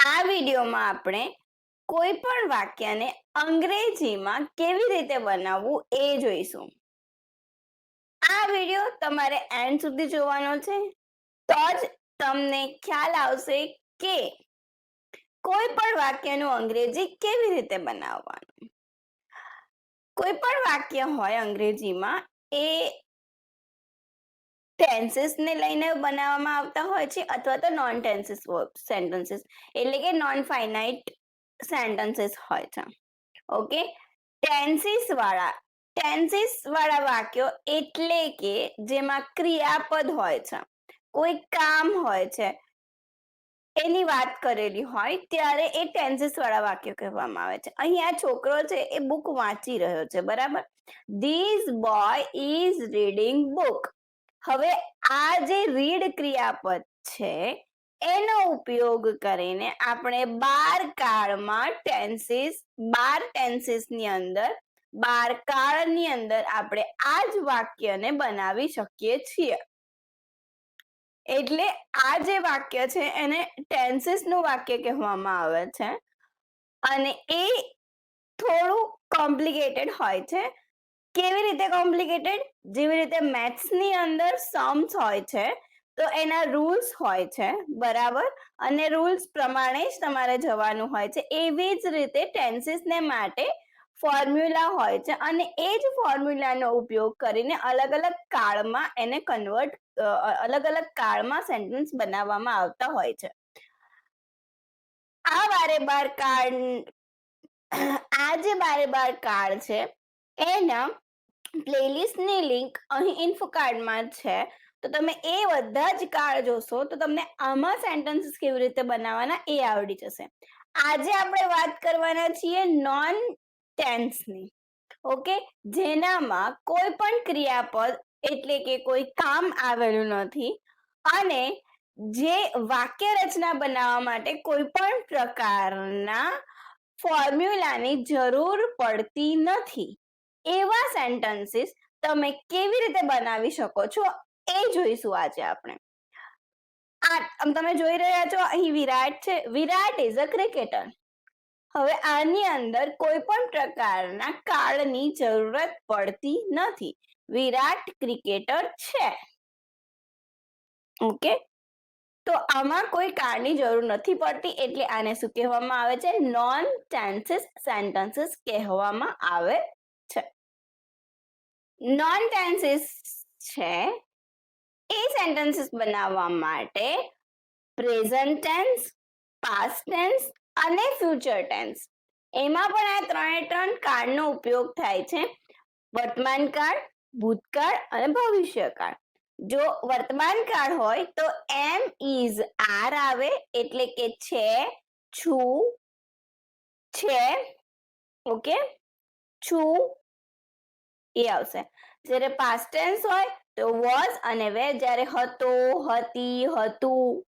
આ વિડીયોમાં આપણે કોઈ પણ વાક્યને અંગ્રેજીમાં કેવી રીતે બનાવવું એ જોઈશું. આ વીડિયો તમારે એન્ડ સુધી જોવાનો છે. તો જ તમને ખ્યાલ આવશે કે કોઈ પણ વાક્યનું અંગ્રેજી કેવી રીતે બનાવવાનું. કોઈ પણ વાક્ય હોય અંગ્રેજીમાં એ ટેન્સીસ ને લઈને બનાવવામાં આવતા હોય છે અથવા તો નોન ટેન્સીસ સેન્ટેન્સીસ એટલે કે નોન ફાઇનાઇટ સેન્ટેન્સીસ હોય છે. ઓકે ટેન્સીસ વાળા ટેન્સીસ વાળા વાક્યો એટલે કે જેમાં ક્રિયાપદ હોય છે. કોઈ કામ હોય છે, એની વાત કરેલી હોય ત્યારે એ ટેન્સીસ વાળા વાક્યો કહેવામાં આવે છે. અહીં આ છોકરો છે એ બુક વાંચી રહ્યો છે, બરાબર? This boy is reading book હવે આ જે રીડ ક્રિયાપદ છે, એનો ઉપયોગ કરીને આપણે બાર કાળમાં ટેન્સીસ, બાર ટેન્સીસની અંદર, બાર કાળની અંદર આપણે આ જ વાક્યને બનાવી શકીએ છીએ. એટલે આ જે વાક્ય છે, એને ટેન્સીસનું વાક્ય કહેવામાં આવે છે. અને એ થોડું કોમ્પ્લિકેટેડ હોય છે. કેવી રીતે કોમ્પ્લિકેટેડ જેવી રીતે મેથ્સની અંદર સમ્સ હોય છે, તો એના રૂલ્સ હોય છે, બરાબર? અને રૂલ્સ પ્રમાણે જ તમારે જવાનું હોય છે. એવી જ રીતે ટેન્સીસ ને માટે ફોર્મ્યુલા હોય છે. અને એ જ ફોર્મ્યુલાનો ઉપયોગ કરીને અલગ અલગ કાળમાં એને કન્વર્ટ અલગ અલગ કાળમાં સેન્ટેન્સ બનાવવામાં આવતા હોય છે. આ બારે બાર કાળ, આ જે બારે બાર કાળ છે એના પ્લેલિસ્ટની લિંક અહીં ઇન્ફો કાર્ડમાં છે. તો તમે એ બધા જ કાર્ડ જોશો, તો તમને આમાં સેન્ટેન્સીસ કેવી રીતે બનાવવાના એ આવડી જશે. આજે આપણે વાત કરવાના છીએ નોન ટેન્સની ઓકે જેનામાં કોઈ પણ ક્રિયાપદ એટલે કે કોઈ કામ આવેલું નથી અને જે વાક્ય રચના બનાવવા માટે કોઈ પણ પ્રકારના ફોર્મ્યુલાની જરૂર પડતી નથી. એવા સેન્ટેન્સીસ તમે કેવી રીતે બનાવી શકો છો એ જોઈશું આજે આપણે. આ તમે જોઈ રહ્યા છો, અહીં વિરાટ છે. વિરાટ ઇઝ અ ક્રિકેટર હવે આની અંદર કોઈ પણ પ્રકારના કાળની જરૂરત પડતી નથી. વિરાટ ક્રિકેટર છે. ઓકે? તો આમાં કોઈ કાળની જરૂર નથી પડતી, એટલે આને શું કહેવામાં આવે છે? નોન ટેન્સીસ સેન્ટેન્સીસ કહેવામાં આવે નોન ટેન્સીસ છે એ સેન્ટેન્સીસ બનાવવા માટે પ્રેઝન્ટ ટેન્સ પાસ્ટ ટેન્સ અને ફ્યુચર ટેન્સ એમાં પણ આ ત્રણે ત્રણ કાળનો ઉપયોગ થાય છે. વર્તમાન કાળ ભૂતકાળ અને ભવિષ્યકાળ જો વર્તમાન કાળ હોય તો એમ ઇઝ આર આવે એટલે કે છે, છું, છે, ઓકે? છું એ આવશે. જ્યારે પાસ્ટ ટેન્સ હોય તો વોઝ અને વે જ્યારે હતો, હતી, હતું,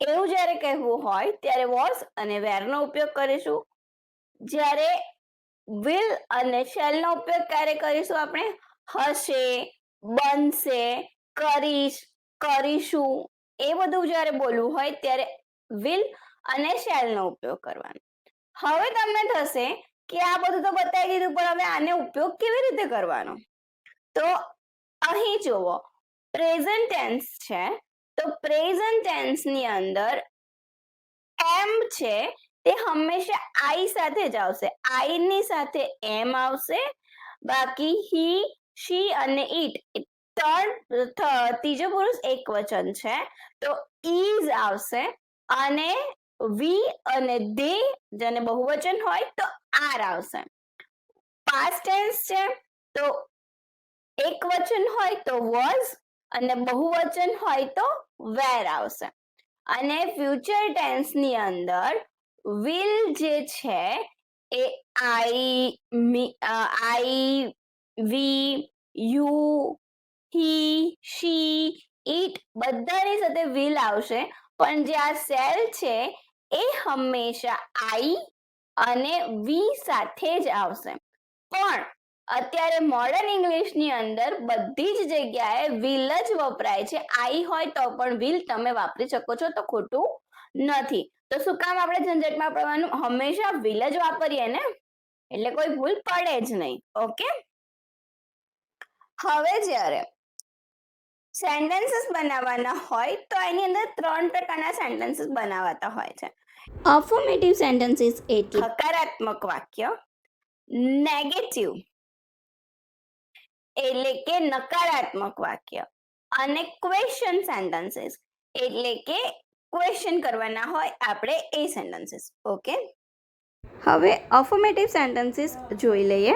એવું જ્યારે કહેવું હોય ત્યારે વોઝ અને વેરનો ઉપયોગ કરીશું. જ્યારે વિલ અને શેલનો ઉપયોગ ક્યારે કરીશું આપણે? હશે, બનશે, કરીશ, કરીશું, એ બધું જ્યારે બોલવું હોય ત્યારે વિલ અને શેલનો ઉપયોગ કરવાનો. હવે તમને થશે કે આ બધું તો બતાવી દીધું, પણ હવે આને ઉપયોગ કેવી રીતે કરવાનો? તો અહીં જુઓ પ્રેઝન્ટ છે, તો પ્રેઝન્ટ ટેન્સની અંદર એમ છે, તે હંમેશા આઈ સાથે જ આવશે. આઈ ની સાથે એમ આવશે, બાકી હી શી અને ઈટ ત્રણ ત્રીજો પુરુષ એક વચન છે, તો ઈઝ આવશે અને વી અને દે જેને બહુવચન હોય તો આર આવશે. પાસ્ટ ટેન્સ છે, તો એક વચન હોય તો વોઝ અને બહુવચન હોય તો વેર આવશે. અને ફ્યુચર ટેન્સની અંદર વિલ જે છે એ આઈ આઈ વી યુ હી શી ઈટ બધાની સાથે વિલ આવશે. પણ જે આ સેલ છે એ હંમેશા આઈ અને વી સાથે જ આવશે. પણ અત્યારે મોડર્ન ઇંગ્લિશની અંદર બધી જ જગ્યાએ વિલ જ વપરાય છે. આઈ હોય તો પણ વિલ તમે વાપરી શકો છો, તો ખોટું નથી. તો શું કામ આપણે ઝંઝટમાં પડવાનું? હંમેશા વિલ જ વાપરીએ ને? એટલે કોઈ ભૂલ પડે જ નહીં. ઓકે? હવે જ્યારે સેન્ટેન્સીસ બનાવવાના હોય તો એની અંદર ત્રણ પ્રકારના સેન્ટેન્સીસ બનાવાતા હોય છે. અફર્મેટિવ સેન્ટેન્સીસ એટલે હકારાત્મક વાક્ય. નેગેટિવ એટલે કે નકારાત્મક વાક્ય. અને ક્વેશ્ચન સેન્ટેન્સીસ એટલે કે ક્વેશ્ચન કરવાના હોય આપણે એ સેન્ટેન્સીસ ઓકે હવે અફર્મેટિવ સેન્ટેન્સીસ જોઈ લઈએ.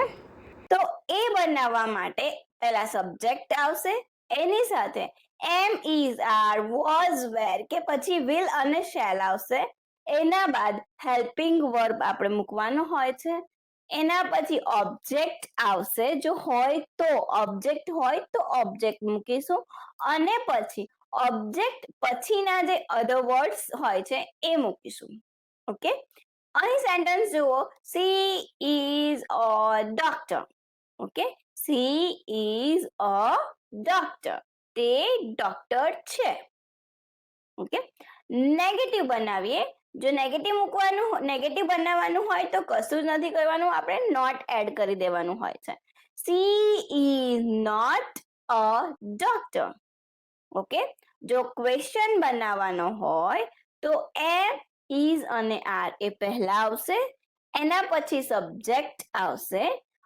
તો એ બનાવવા માટે પહેલા સબ્જેક્ટ આવશે. એની સાથે am is are was were કે પછી વિલ અને શેલ આવશે. એના બાદ હેલ્પિંગ વર્બ આપણે મૂકવાનો હોય છે. એના પછી ઓબ્જેક્ટ આવશે. જો હોય તો ઓબ્જેક્ટ હોય તો ઓબ્જેક્ટ મૂકીશું. અને પછી ઓબ્જેક્ટ પછીના જે અધર વર્ડ્સ હોય છે એ મૂકીશું. ઓકે? અહીં સેન્ટેન્સ જુઓ. She is a doctor okay? She is a doctor તે ડોક્ટર છે. ઓકે? નેગેટિવ બનાવીએ. જો નેગેટિવ મૂકવાનું નેગેટિવ બનાવવાનું હોય તો કશું જ નથી કરવાનું. આપણે નોટ એડ કરી દેવાનું હોય છે. She is not a doctor okay જો ક્વેશ્ચન બનાવવાનો હોય તો એમ ઇઝ અને આર એ પહેલા આવશે, એના પછી સબ્જેક્ટ આવશે,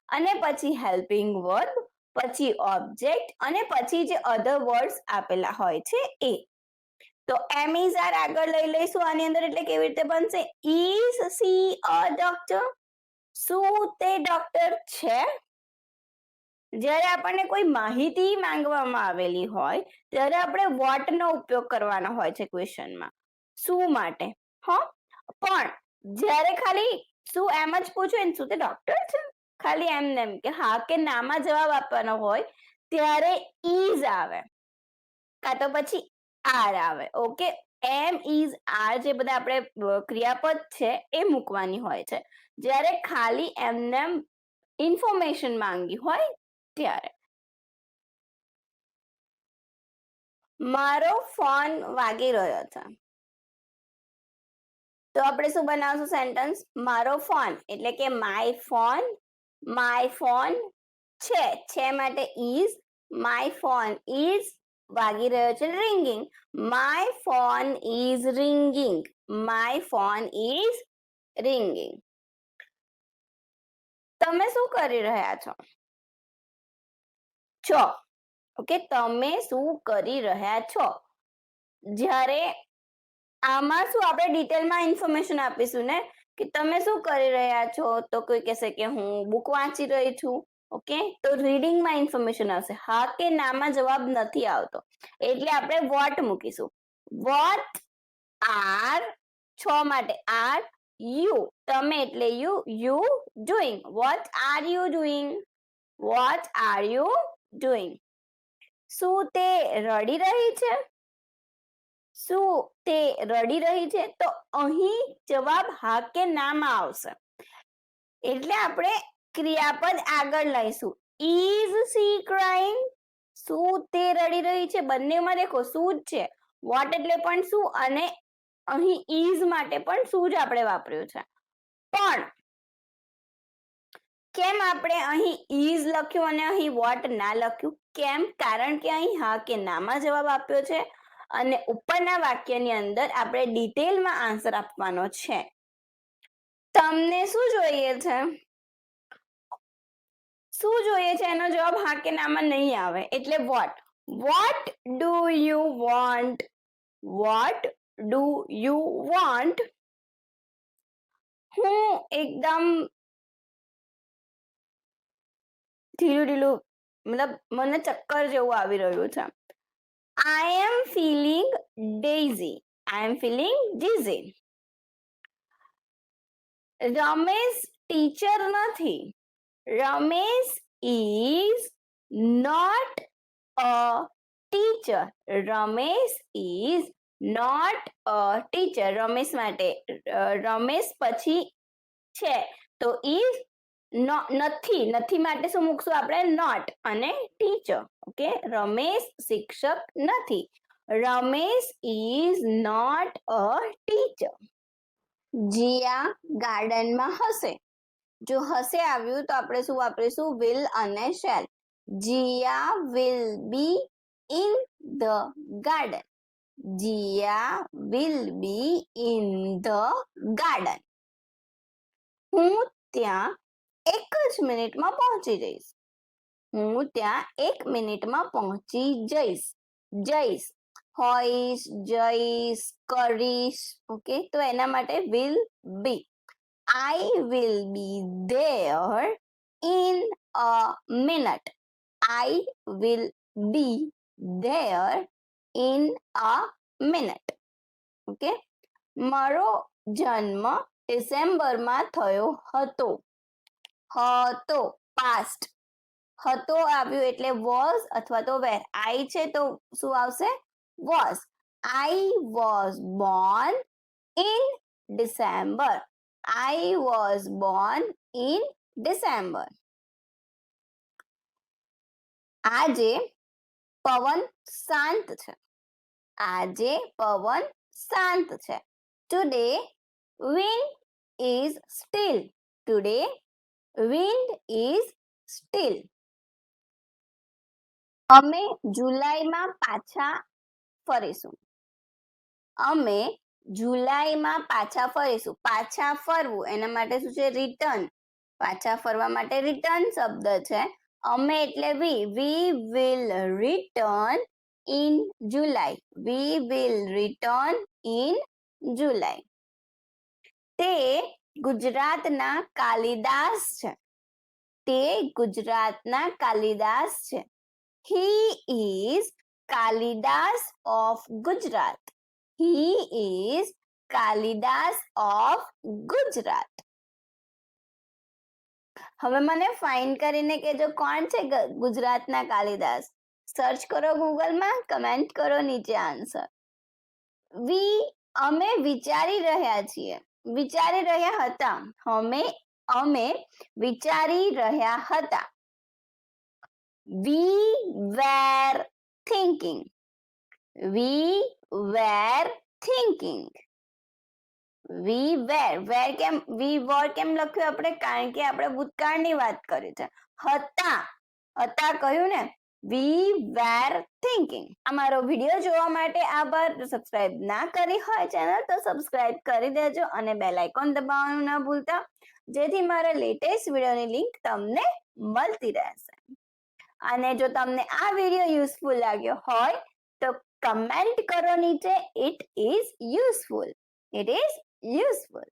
અને પછી હેલ્પિંગ વર્બ પછી ઓબ્જેક્ટ અને પછી જે અધર વર્ડ્સ આપેલા હોય છે એ. તો એમ ઇઝ આર આગળ લઈ લઈશું. આની અંદર એટલે કેવી રીતે બનશે? ઇઝ સી અ ડોક્ટર શું તે ડોક્ટર છે? જ્યારે આપણને કોઈ માહિતી માંગવામાં આવેલી હોય, ત્યારે આપણે વોટ નો ઉપયોગ કરવાનો હોય છે ક્વેશ્ચનમાં. શું માટે? હ? પણ જ્યારે ખાલી શું એમ જ પૂછો ને શું તે ડોક્ટર છે? ખાલી એમ નેમ કે હા કે નામાં જવાબ આપવાનો હોય, ત્યારે ઇઝ આવે. કાં તો પછી આર આવે. ઓકે? એમ ઇઝ આર જે બધા આપણે ક્રિયાપદ છે, એ મૂકવાની હોય છે. જ્યારે ખાલી એમને ઇન્ફોર્મેશન માંગી હોય, ત્યારે. મારો ફોન વાગી રહ્યો છે. તો આપણે શું બનાવશું સેન્ટેન્સ? મારો ફોન, એટલે કે માય ફોન માય ફોન છે. છે માટે ઇઝ માય ફોન ઇઝ વાગી રહ્યો છે ringing. My phone is ringing my phone is ringing તમે શું કરી રહ્યા છો? છો. ઓકે, તમે શું કરી રહ્યા છો? જ્યારે આમાં શું આપણે ડિટેલમાં ઇન્ફોર્મેશન આપીશું ને, કે તમે શું કરી રહ્યા છો, તો કોઈ કહેશે કે હું બુક વાંચી રહી છું. ઓકે? તો રીડિંગમાં ઇન્ફોર્મેશન આવશે. હા કે નામાં જવાબ નથી આવતો. એટલે આપણે વોટ મૂકીશું. વોટ આર છ માટે? આર યુ તમે એટલે you you doing what are you doing what are you doing શું તે રડી રહી છે? શું તે રડી રહી છે? તો અહીં જવાબ હા કે નામાં આવશે. એટલે આપણે ક્રિયાપદ આગળ લઈશું. ઇઝ સી ક્રાઇંગ શું તે રડી રહી છે? બંનેમાં દેખો, શું જ છે? વોટ એટલે પણ શું અને અહીં ઇઝ માટે પણ શું જ આપણે વાપર્યું છે? પણ કેમ આપણે અહીં ઇઝ લખ્યું અને અહીં વોટ ના લખ્યું? કેમ? કારણ કે અહીં હા કે નામાં જવાબ આપ્યો છે અને ઉપરના વાક્યની અંદર આપણે ડિટેલમાં આન્સર આપવાનો છે. તમને શું જોઈએ છે? શું જોઈએ છે? એનો જવાબ હા કે નામાં નહીં આવે. એટલે what what do you want what do you want હું એકદમ ઢીલું ઢીલું મતલબ મને ચક્કર જેવું આવી રહ્યું છે. I am feeling dizzy I am feeling dizzy Ramesh teacher નથી. Ramesh is not a teacher Ramesh is not a teacher Ramesh માટે રમેશ પછી છે. તો ઇઝ નથી. નથી માટે શું મૂકશું આપણે? નોટ અને ટીચર ઓકે? રમેશ શિક્ષક નથી. Ramesh is not a teacher Jiya ગાર્ડનમાં હશે. જો હશે આવ્યું તો આપણે શું વાપરીશું? વિલ અને shall Jiya will be in the garden Jiya will be in the garden હું ત્યાં એક જ મિનિટમાં પહોંચી જઈશ. હું ત્યાં એક મિનિટમાં પહોંચી જઈશ. જઈશ. હોઈશ, જઈશ, કરીશ. ઓકે તો એના માટે will be I will be there in a minute I will be there in a minute okay મારો જન્મ ડિસેમ્બરમાં થયો હતો. હતો પાસ્ટ હતો આવ્યું એટલે વોઝ અથવા તો વેર આઈ છે તો શું આવશે? Was I was born in December I was born in December આજે પવન શાંત છે. આજે પવન શાંત છે. Today wind is still today wind is still અમે જુલાઈમાં પાછા ફરીશું. અમે જુલાઈમાં પાછા ફરીશું. પાછા ફરવું. એના માટે શું છે? રિટર્ન પાછા ફરવા માટે રિટર્ન શબ્દ છે. અમે એટલે we we will return in July we will return in July તે ગુજરાતના કાલિદાસ છે. તે ગુજરાતના કાલિદાસ છે. He is Kalidas of Gujarat. He is Kalidas of Gujarat હવે મને ફાઇન કરીને કહેજો કોણ છે ગુજરાતના કાલિદાસ? સર્ચ કરો ગૂગલમાં કમેન્ટ કરો નીચે આન્સર વી અમે વિચારી રહ્યા છીએ. વિચારી રહ્યા હતા. અમે અમે વિચારી રહ્યા હતા. We were thinking V were thinking V were were કેમ વી વોર કેમ લખ્યું આપણે? કારણ કે આપણે ભૂતકાળની વાત કરી છે. હતા હતા કહ્યું ને? વી વેર થિંકિંગ અમારો વીડિયો જોવા માટે આભાર. સબસ્ક્રાઇબ ના કરી હોય ચેનલ તો સબસ્ક્રાઇબ કરી દેજો અને બેલ આઇકોન દબાવવાનું ના ભૂલતા. જેથી મારા લેટેસ્ટ વિડીયોની લિંક તમને મળતી રહેશે. અને જો તમને આ વીડિયો યુઝફુલ લાગ્યો હોય કમેન્ટ કરો નીચે it is useful it is useful.